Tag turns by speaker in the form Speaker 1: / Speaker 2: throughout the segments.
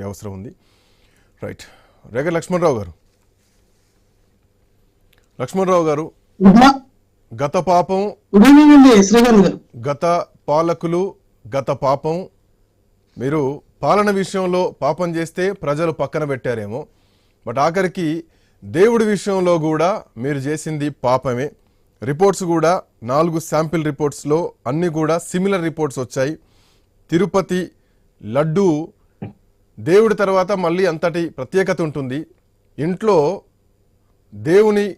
Speaker 1: అవసరం ఉంది. రైట్. రేగ లక్ష్మణరావు గారు. లక్ష్మణరావు గారు గత పాపం గత పాలకులు గత పాపం. మీరు పాలన విషయంలో పాపం చేస్తే ప్రజలు పక్కన పెట్టారేమో. బట్ ఆఖరికి దేవుడి విషయంలో కూడా మీరు చేసింది పాపమే. రిపోర్ట్స్ కూడా నాలుగు శాంపిల్ రిపోర్ట్స్లో అన్నీ కూడా సిమిలర్ రిపోర్ట్స్ వచ్చాయి. తిరుపతి లడ్డు దేవుడి తర్వాత మళ్ళీ అంతటి ప్రత్యేకత ఉంటుంది. ఇంట్లో దేవుని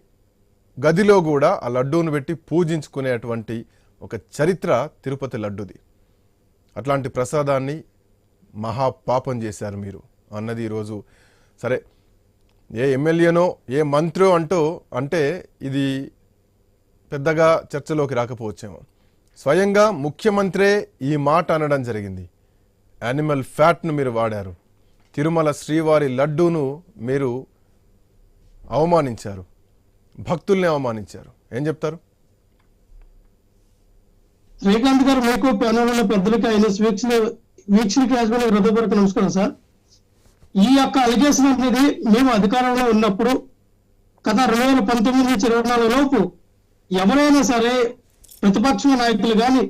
Speaker 1: గదిలో కూడా ఆ లడ్డూను పెట్టి పూజించుకునేటువంటి ఒక చరిత్ర తిరుపతి లడ్డుది. అట్లాంటి ప్రసాదాన్ని మహా పాపం చేశారు మీరు. అన్నది ఈరోజు సరే ఏ ఎమ్మెల్యేనో ఏ మంత్రో అంటూ అంటే ఇది పెద్దగా చర్చలోకి రాకపోవచ్చేమో. స్వయంగా ముఖ్యమంత్రే ఈ మాట అనడం జరిగింది. యానిమల్ ఫ్యాట్ను మీరు వాడారు. తిరుమల శ్రీవారి లడ్డూను మీరు అవమానించారు. భక్తుల్ని అవమానించారు. ఏం చెప్తారు?
Speaker 2: శ్రీకాంత్ గారు మీకు ప్యానల్ పెద్దలకి ఆయన వీక్షణ వీక్షణ యాజమాన్య హృదయపూర్వక నమస్కారం సార్. ఈ యొక్క అలిగేషన్ అనేది మేము అధికారంలో ఉన్నప్పుడు గత రెండు వేల పంతొమ్మిది నుంచి ఇరవై నాలుగు లోపు ఎవరైనా సరే ప్రతిపక్ష నాయకులు కానీ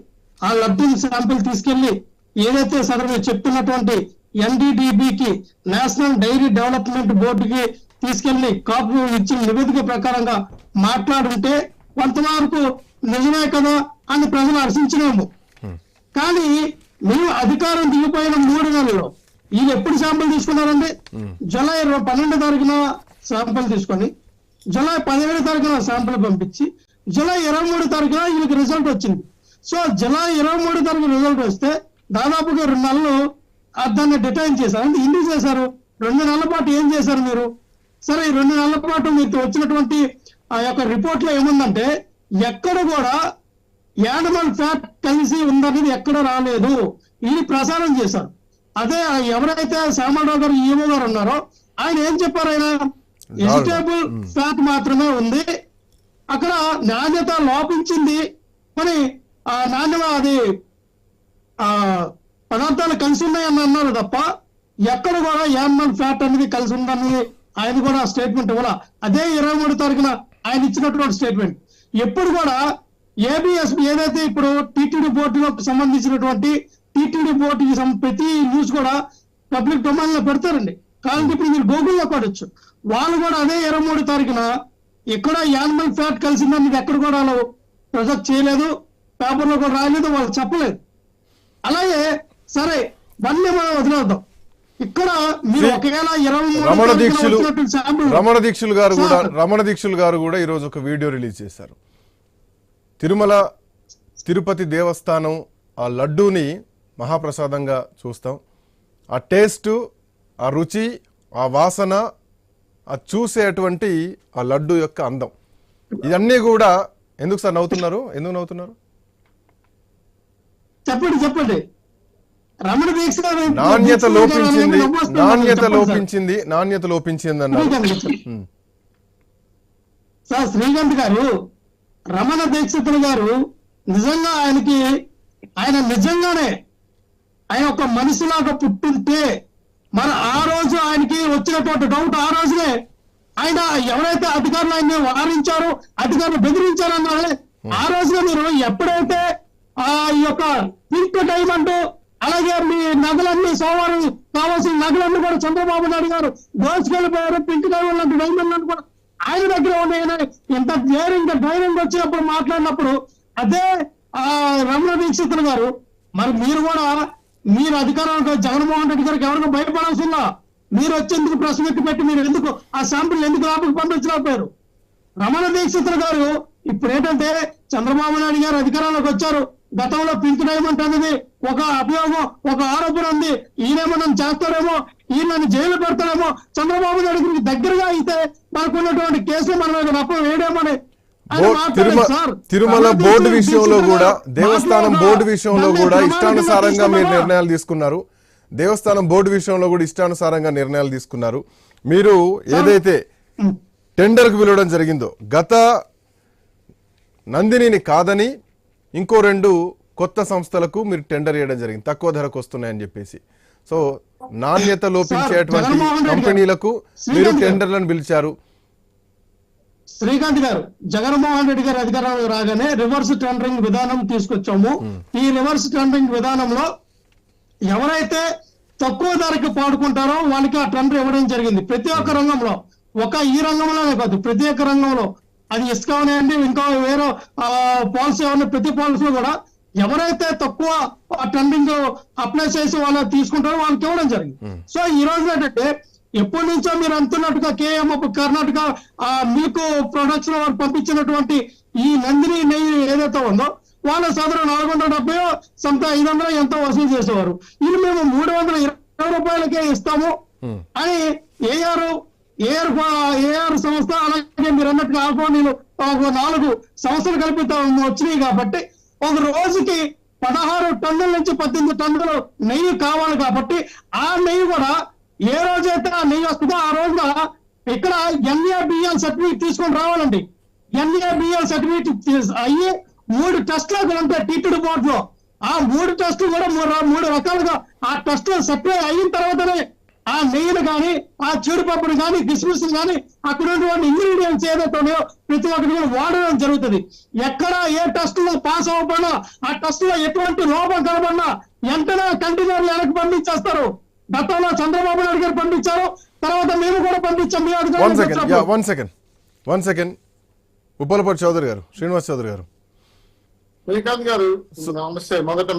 Speaker 2: ఆ లడ్డూ శాంపుల్ తీసుకెళ్ళి ఏదైతే సదరు చెప్తున్నటువంటి ఎన్డీడీబీకి నేషనల్ డైరీ డెవలప్మెంట్ బోర్డుకి తీసుకెళ్ళి కాపు ఇచ్చిన నివేదిక ప్రకారంగా మాట్లాడుంటే కొంతవరకు నిజమే కదా అని ప్రజలు హర్షించినాము. కానీ మేము అధికారం దిగిపోయిన మూడు నెలల్లో ఈయన ఎప్పుడు శాంపుల్ తీసుకున్నారండి? జూలై ఇరవై పన్నెండో తారీఖున శాంపుల్ తీసుకొని జూలై పదిహేడు తారీఖున శాంపుల్ పంపించి జూలై ఇరవై మూడు తారీఖున ఈయనకి రిజల్ట్ వచ్చింది. సో జూలై ఇరవై మూడు తారీఖు రిజల్ట్ వస్తే దాదాపుగా రెండు నెలలు దాన్ని డిటైన్ చేశారు. అంటే ఎందుకు చేశారు? రెండు నెలల పాటు ఏం చేశారు మీరు? సరే ఈ రెండు నెలల పాటు మీకు వచ్చినటువంటి ఆ యొక్క రిపోర్ట్లో ఏముందంటే ఎక్కడ కూడా యానిమల్ ఫ్యాట్ కలిసి ఉందనేది ఎక్కడ రాలేదు. ఇది ప్రసారం చేశారు. అదే ఎవరైతే శ్యామరావు గారు ఈవో గారు ఉన్నారో ఆయన ఏం చెప్పారు ఆయన? వెజిటేబుల్ ఫ్యాట్ మాత్రమే ఉంది. అక్కడ నాణ్యత లోపించింది. మరి ఆ నాణ్యత అది ఆ పదార్థాలు కలిసి ఉన్నాయని అన్నారు తప్ప ఎక్కడ కూడా యానిమల్ ఫ్యాట్ అనేది కలిసి ఉందని ఆయన కూడా స్టేట్మెంట్ ఇవ్వాల. అదే ఇరవై మూడు తారీఖున ఆయన ఇచ్చినటువంటి స్టేట్మెంట్ ఎప్పుడు కూడా ఏబిఎస్ ఏదైతే ఇప్పుడు టీటీడీ బోర్డులకు సంబంధించినటువంటి టీటీడీ బోర్డుకి ప్రతి న్యూస్ కూడా పబ్లిక్ డొమైన్లో పెడతారండి. కాబట్టి ఇప్పుడు మీరు గూగుల్లో పడవచ్చు వాళ్ళు కూడా అదే ఇరవై మూడు తారీఖున ఎక్కడ యానిమల్ ఫ్యాట్ కలిసిందని ఎక్కడ కూడా వాళ్ళు ప్రొజెక్ట్ చేయలేదు పేపర్లో కూడా రాయలేదు వాళ్ళు చెప్పలేదు. అలాగే సరే మళ్ళీ మనం వదిలేద్దాం. ఇక్కడ మీరు ఒకవేళ ఇరవై
Speaker 1: రమణ దీక్షలు రమణ దీక్షలు గారు కూడా. రమణ దీక్షలు గారు కూడా ఈరోజు ఒక వీడియో రిలీజ్ చేశారు. తిరుమల తిరుపతి దేవస్థానం ఆ లడ్డూని మహాప్రసాదంగా చూస్తాం. ఆ టేస్ట్ ఆ రుచి ఆ వాసన ఆ చూసేటువంటి ఆ లడ్డు యొక్క అందం. ఇవన్నీ కూడా ఎందుకు సార్ నవ్వుతున్నారు? ఎందుకు నవ్వుతున్నారు?
Speaker 2: చెప్పండి చెప్పండి.
Speaker 1: నాణ్యత లోపించింది. నాణ్యత. లోపించింది నాణ్యత లోపించింది అన్నారు.
Speaker 2: సార్ శ్రీకాంత్ గారు రమణ దీక్షితులు గారు నిజంగా ఆయనకి ఆయన నిజంగానే ఆయన ఒక మనిషిలాగా పుట్టుంటే మరి ఆ రోజు ఆయనకి వచ్చినటువంటి డౌట్ ఆ రోజునే ఆయన ఎవరైతే అధికారులు ఆయన్ని వారించారో అధికారులు బెదిరించారో అన్నారే ఆ రోజున మీరు ఎప్పుడైతే ఆ యొక్క పింక్ డైమండ్ అలాగే మీ నగలన్నీ సోమవారం కావాల్సిన నగలన్నీ కూడా చంద్రబాబు నాయుడు గారు దోచుకెళ్ళిపోయారు పింక్ డైమండ్ లాంటి డైమండ్ కూడా ఆయన దగ్గర ఉన్నాయి ఇంత ధైర్యం ధైర్యం వచ్చినప్పుడు మాట్లాడినప్పుడు అదే ఆ రమణ దీక్షితులు గారు మరి మీరు కూడా మీరు అధికారానికి జగన్మోహన్ రెడ్డి గారికి ఎవరికి భయపడాల్సిందా? మీరు వచ్చేందుకు ప్రశ్న పెట్టి మీరు ఎందుకు ఆ శాంపుల్ ఎందుకు లోపలికి పంపించలేకపోయారు? రమణ దీక్షితులు గారు ఇప్పుడు ఏంటంటే చంద్రబాబు నాయుడు గారు అధికారంలోకి వచ్చారు. గతంలో అనేది ఒక అభియోగం ఒక ఆరోపణ ఉంది. ఈయనేమో చేస్తారేమో ఈయన నన్ను జైలు పెడతారేమో చంద్రబాబు నాయుడు గారికి దగ్గరగా అయితే మనకు ఉన్నటువంటి కేసులు మన మీద నప్ప వేయడేమని.
Speaker 1: తిరుమల బోర్డు విషయంలో కూడా దేవస్థానం బోర్డు విషయంలో కూడా ఇష్టానుసారంగా మీరు? నిర్ణయాలు తీసుకున్నారు. దేవస్థానం బోర్డు విషయంలో కూడా ఇష్టానుసారంగా నిర్ణయాలు తీసుకున్నారు. మీరు ఏదైతే. టెండర్కు పిలవడం జరిగిందో గత నందినిని కాదని ఇంకో రెండు కొత్త సంస్థలకు మీరు టెండర్ ఇవ్వడం జరిగింది. తక్కువ ధరకు వస్తున్నాయని చెప్పేసి. సో నాణ్యత లోపించేటువంటి కంపెనీలకు మీరు. టెండర్లను పిలిచారు.
Speaker 2: శ్రీకాంత్ గారు జగన్మోహన్ రెడ్డి గారు అధికారంలో రాగానే రివర్స్ టెండరింగ్ విధానం తీసుకొచ్చాము. ఈ రివర్స్ టెండరింగ్ విధానంలో ఎవరైతే తక్కువ ధరకి పాడుకుంటారో వాళ్ళకి ఆ టెండర్ ఇవ్వడం జరిగింది. ప్రతి ఒక్క రంగంలో ఒక ఈ రంగంలోనే కాదు ప్రతి ఒక్క రంగంలో అది ఇసుక అవనండి ఇంకా వేరే పాలసీ అవన్నీ ప్రతి పాలసీలో కూడా ఎవరైతే తక్కువ టెండరింగ్ అప్లై చేసి వాళ్ళు తీసుకుంటారో వాళ్ళకి ఇవ్వడం జరిగింది. సో ఈ రోజు ఏంటంటే ఎప్పటి నుంచో మీరు అంటున్నట్టుగా కేఎం కర్ణాటక ఆ మిల్క్ ప్రొడక్షన్ వారు పంపించినటువంటి ఈ నందిని నెయ్యి ఏదైతే ఉందో వాళ్ళ సదరు నాలుగు వందల డెబ్బై సొంత ఐదు వందలు ఎంతో వసూలు చేసేవారు. ఇది మేము మూడు వందల ఇరవై రూపాయలకే ఇస్తాము అని ఏఆర్ ఏఆర్ ఏఆర్ సంస్థ అలాగే మీరు అన్నట్టుగా ఆల్ఫోనీలు ఒక నాలుగు సంస్థలు కలిపి వచ్చినాయి కాబట్టి ఒక రోజుకి పదహారు టన్నుల నుంచి పద్దెనిమిది టన్నులు నెయ్యి కావాలి కాబట్టి ఆ నెయ్యి కూడా ఏ రోజైతే ఆ నెయ్యి వస్తుందో ఆ రోజున ఇక్కడ ఎన్ఏబిఎల్ సర్టిఫికేట్ తీసుకొని రావాలండి. ఎన్ఏబిఎల్ సర్టిఫికేట్ అయ్యి మూడు టెస్టులు ఉంటాయి టీటీడీ బోర్డు లో ఆ మూడు టెస్టులు కూడా మూడు మూడు రకాలుగా ఆ టెస్టులు సప్లై అయిన తర్వాతనే ఆ నెయ్యిని కానీ ఆ జీడిపప్పుని కానీ కిస్మిస్ కానీ అక్కడ ఉన్నటువంటి ఇంగ్రీడియంట్స్ ఏదైతే ఉన్నాయో ప్రతి ఒక్కటి కూడా వాడడం జరుగుతుంది. ఎక్కడ ఏ టెస్ట్లో పాస్ అవ్వకపోయినా ఆ టెస్ట్లో ఎటువంటి లోపం కనబడినా వెంటనే కంటైనర్లు వెనక్కి పంపించేస్తారు. గతంలో చంద్రబాబు నాయుడు గారు పంపించారు తర్వాత మేము కూడా పంపించాం మీ.
Speaker 1: One second one second Uppalapudi Chowdary garu Srinivas Chowdary గారు.
Speaker 3: శ్రీకాంత్ గారు నమస్తే. మొదట